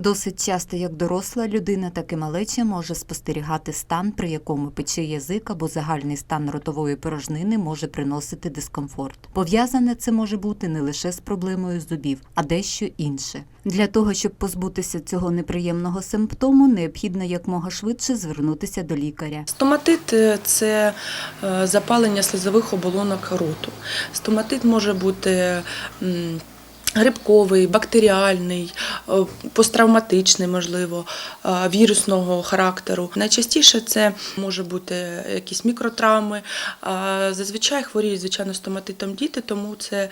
Досить часто як доросла людина, так і малеча може спостерігати стан, при якому пече язик або загальний стан ротової порожнини може приносити дискомфорт. Пов'язане це може бути не лише з проблемою зубів, а дещо інше. Для того, щоб позбутися цього неприємного симптому, необхідно якмога швидше звернутися до лікаря. Стоматит е, це е, запалення слизових оболонок роту. Стоматит може бути грибковий, бактеріальний, посттравматичний, можливо, е, вірусного характеру. Найчастіше це може бути якісь мікротравми. Зазвичай хворіють, звичайно, стоматитом діти, тому це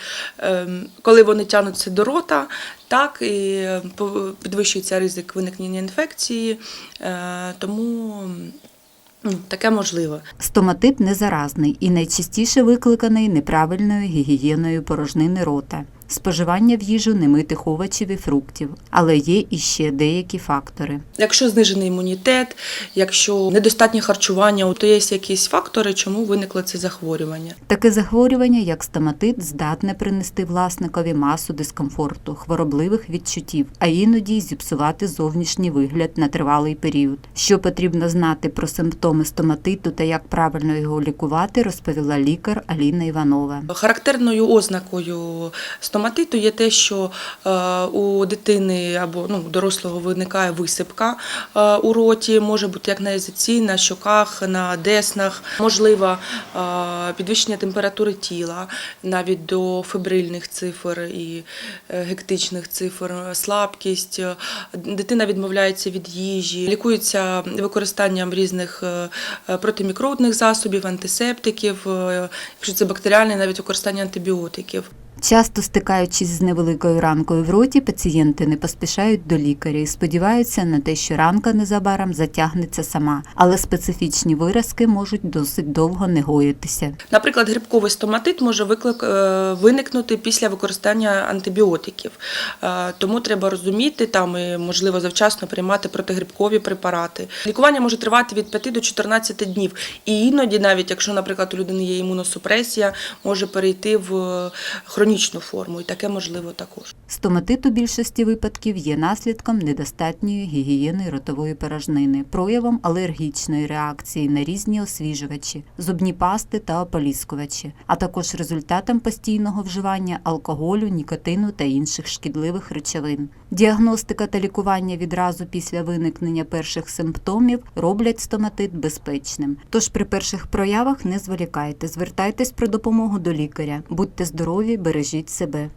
коли вони тягнуться до рота, так і е, підвищується ризик виникнення інфекції, е, тому ну, таке можливо. Стоматит незаразний і найчастіше викликаний неправильною гігієною порожнини рота. Споживання в їжу немитих овочів і фруктів, але є іще деякі фактори. Якщо знижений імунітет, якщо недостатнє харчування, то є якісь фактори, чому виникло це захворювання. Таке захворювання, як стоматит, здатне принести власникові масу дискомфорту, хворобливих відчуттів, а іноді й зіпсувати зовнішній вигляд на тривалий період. Що потрібно знати про симптоми стоматиту та як правильно його лікувати, розповіла лікар Аліна Іванова. Характерною ознакою стоматиту є те, що е, у дитини або ну, дорослого виникає висипка е, у роті, може бути як на язиці, на щоках, на деснах, можливо е, підвищення температури тіла, навіть до фебрильних цифр і гектичних цифр, слабкість, дитина відмовляється від їжі, лікується використанням різних протимікробних засобів, антисептиків, якщо це бактеріальне, навіть використання антибіотиків. Часто стикаючись з невеликою ранкою в роті, пацієнти не поспішають до лікаря і сподіваються на те, що ранка незабаром затягнеться сама, але специфічні виразки можуть досить довго не гоїтися. Наприклад, грибковий стоматит може е, виникнути після використання антибіотиків. Е, Тому треба розуміти там і, можливо, завчасно приймати протигрибкові препарати. Лікування може тривати від 5 до 14 днів. І іноді, навіть якщо, наприклад, у людини є імуносупресія, може перейти в е, хронічну форму, і таке можливо також. Стоматит у більшості випадків є наслідком недостатньої гігієни ротової порожнини, проявом алергічної реакції на різні освіжувачі, зубні пасти та ополіскувачі, а також результатом постійного вживання алкоголю, нікотину та інших шкідливих речовин. Діагностика та лікування відразу після виникнення перших симптомів роблять стоматит безпечним. Тож при перших проявах не зволікайте, звертайтесь про допомогу до лікаря, будьте здорові, бережіть себе.